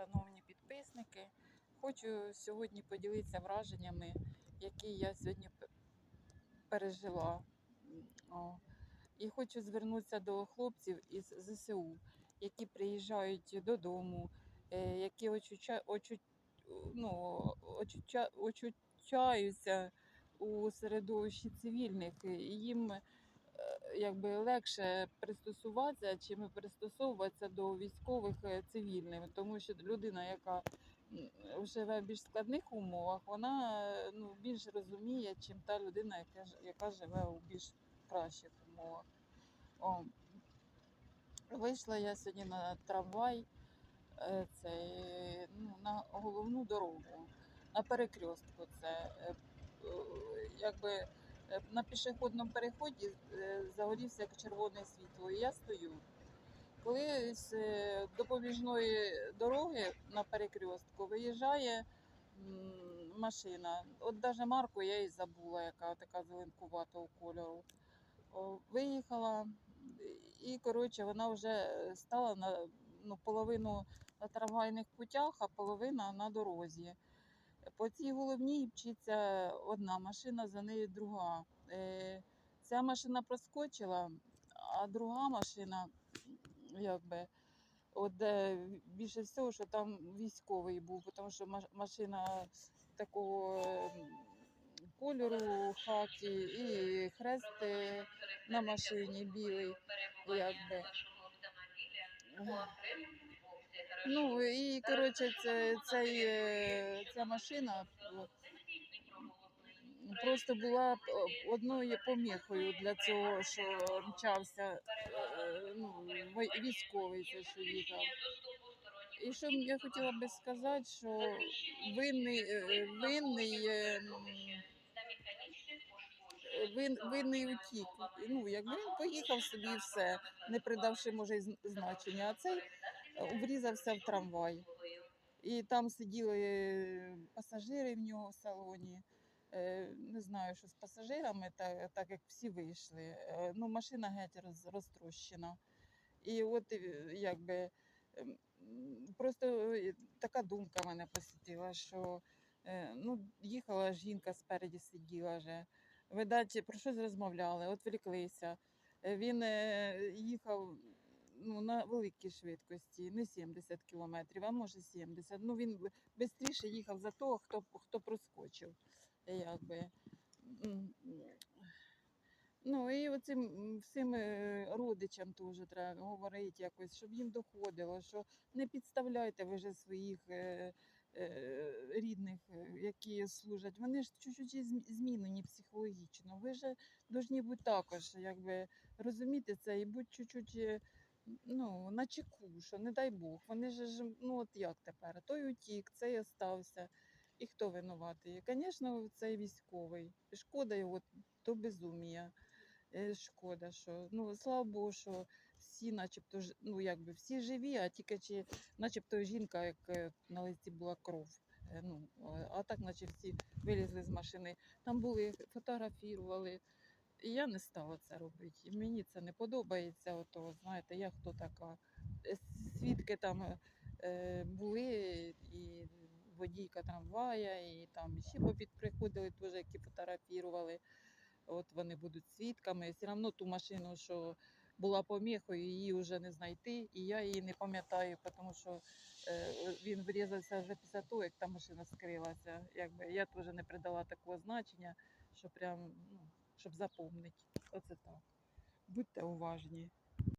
шановні підписники. Хочу сьогодні поділитися враженнями, які я сьогодні пережила. І хочу звернутися до хлопців із ЗСУ, які приїжджають додому, е, які ну, очуча- очучаються у середовищі цивільних. І їм якби легше пристосуватися, чим пристосовуватися до військових е, цивільним, тому що людина, яка живе в більш складних умовах, вона е, ну, більш розуміє, чим та людина, яка, яка живе у більш кращих умовах. О, вийшла я сьогодні на трамвай, е, цей, ну, на головну дорогу, на перекрестку. Це якби на пішохідному переході е, загорівся як червоне світло. І я стою. Коли з е, допоміжної дороги на перекрестку виїжджає машина, от навіть марку я і забула, яка така зеленкуватого кольору. Виїхала, і коротше, вона вже стала на ну, половину на трамвайних путях, а половина на дорозі. По цій головній мчиться одна машина, за нею друга. Е, Ця машина проскочила, а друга машина, якби, от де більше всього, що там військовий був, тому що машина такого кольору хакі і хрест е, на машині білий, якби. Ну і коротше, це, цей, е, ця машина просто була е, одною поміхою для цього, що мчався е, ну, військовий, це що їхав. І що я хотіла би сказати, що винний, винний, вин, винний утік. Ну, якби він поїхав собі і все, не придавши може значення, а цей врізався в трамвай. І там сиділи е, пасажири в нього в салоні. Е, Не знаю, що з пасажирами, так, так як всі вийшли. Е, Ну, машина геть роз, розтрощена. І от якби ем, просто така думка мене посітила, що ну, їхала жінка спереді сиділа вже. Видать, про щось розмовляли. Е, Він їхав ну, на великій швидкості, не 70 кілометрів, а може 70. Ну, він швидше їхав за того, хто, хто проскочив. Е, Якби. Ну і оцим всім е, родичам теж треба говорити якось, щоб їм доходило, що не підставляйте ви вже своїх е, е, рідних, е, які служать. Вони ж чуть-чуть змінені психологічно. Ви ж повинні бути також, якби розуміти це і бути чуть-чуть е, ну, на чеку, що не дай Бог. Вони ж, ну от як тепер? Той утік, цей остався. І хто винуватий? Звісно, цей військовий. Шкода його до безумія. Е, Шкода, що ну слава Богу, що всі, начебто, ну якби всі живі, а тільки чи, начебто, жінка, як е, на лиці була кров. Е, Ну, а так, наче всі вилізли з машини. Там були, фотографували. І я не стала це робити. І мені це не подобається. Ото, знаєте, я хто така. Е, Свідки там е, е, були, і водійка трамвая, і там ще попід приходили теж, які фотографували. От вони будуть свідками. Все одно ту машину, що була поміхою, її вже не знайти. І я її не пам'ятаю, тому що е, він врізався вже після того, як та машина скрилася. Якби я теж не придала такого значення, що прям, ну, щоб запомнити. Оце так. Будьте уважні.